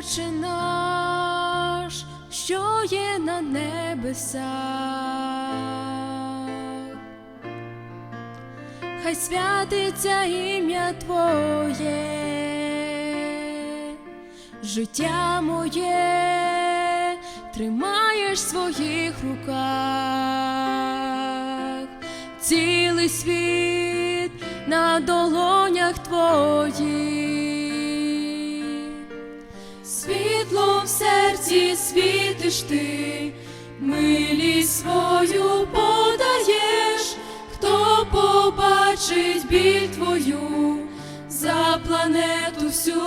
Отче наш, що є на небесах, хай святиться ім'я Твоє, життя моє тримаєш в своїх руках, цілий світ на долонях твоїх. Серці світиш ти, милість свою подаєш, хто побачить біль твою за планету всю,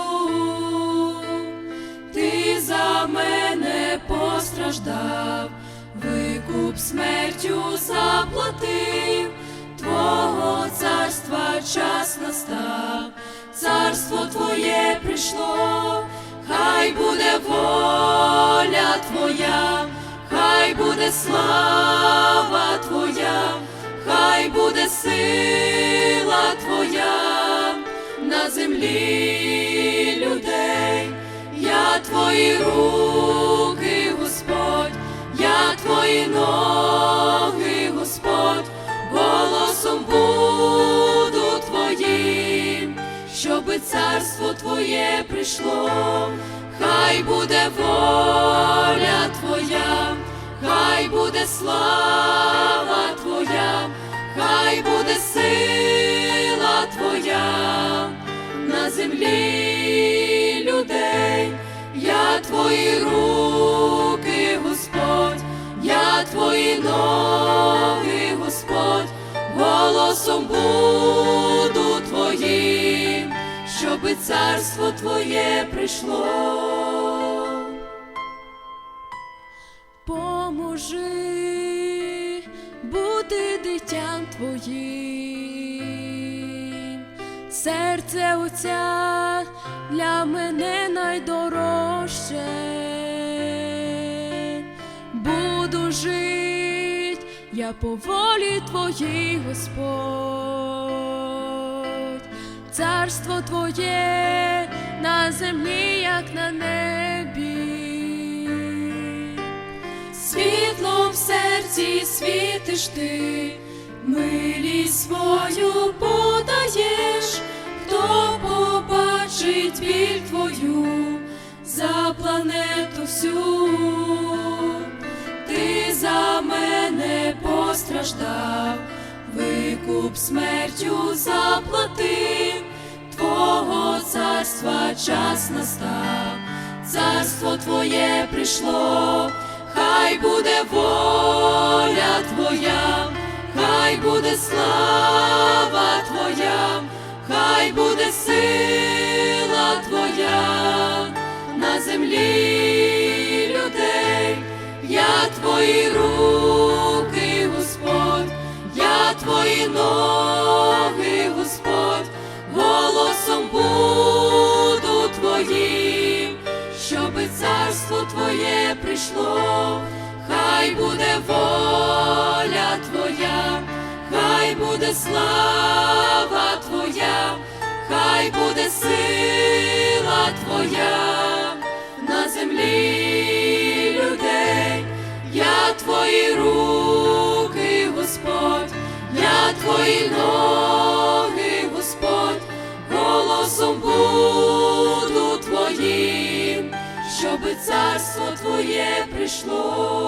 ти за мене постраждав, викуп смертю заплатив, Твого царства час настав, царство Твоє прийшло, хай буде воля Твоя, хай буде слава Твоя, хай буде сила Твоя на землі людей, я Твої руки, Господь, я Твої ноги, Господь, голосом буду Твоїм, щоби царство Твоє прийшло, хай буде воля слава Твоя, хай буде сила Твоя на землі людей, я Твої руки, Господь, я Твої ноги, Господь, голосом буду Твоїм, щоби царство Твоє прийшло. Дитям Твоїм, серце Отця для мене найдорожче. Буду жить я по волі Твоїй, Господь, царство Твоє на землі, як на небі. Світло в серці світиш ти, милість свою подаєш, хто побачить біль твою за планету всю, ти за мене постраждав, викуп смертю заплатив, Твого царства час настав, царство Твоє прийшло, хай буде воля я Твої руки, Господь, я Твої ноги, Господь, голосом буду Твоїм, щоби царство Твоє прийшло, хай буде воля Твоя, хай буде слава Твоя, хай буде сила Твоя землі людей, я Твої руки, Господь, я Твої ноги, Господь, голосом буду Твоїм, щоби царство Твоє прийшло.